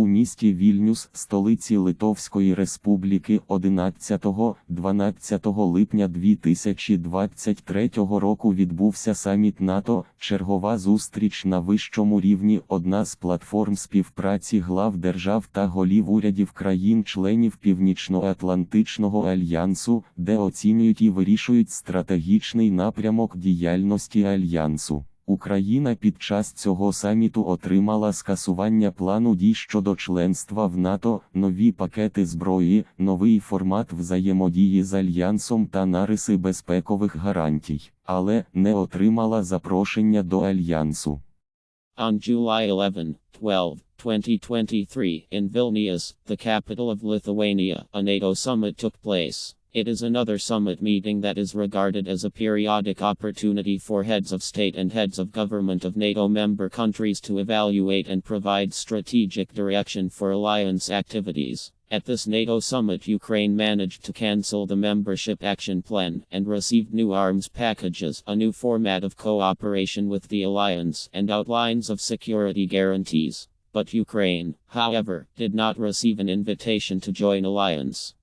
у місті Вільнюс, столиці Литовської Республіки 11-12 липня 2023 року відбувся саміт НАТО, чергова зустріч на вищому рівні, одна з платформ співпраці глав держав та голів урядів країн-членів Північноатлантичного альянсу, де оцінюють і вирішують стратегічний напрямок діяльності альянсу. Україна під час цього саміту отримала скасування плану дій щодо членства в НАТО, нові пакети зброї, новий формат взаємодії з альянсом та нариси безпекових гарантій, але не отримала запрошення до альянсу. On July 11, 12, 2023, in Vilnius, the capital of Lithuania, a NATO summit took place. It is another summit meeting that is regarded as a periodic opportunity for heads of state and heads of government of NATO member countries to evaluate and provide strategic direction for alliance activities. At this NATO summit, Ukraine managed to cancel the membership action plan and received new arms packages, a new format of cooperation with the alliance, and outlines of security guarantees. But Ukraine, however, did not receive an invitation to join alliance.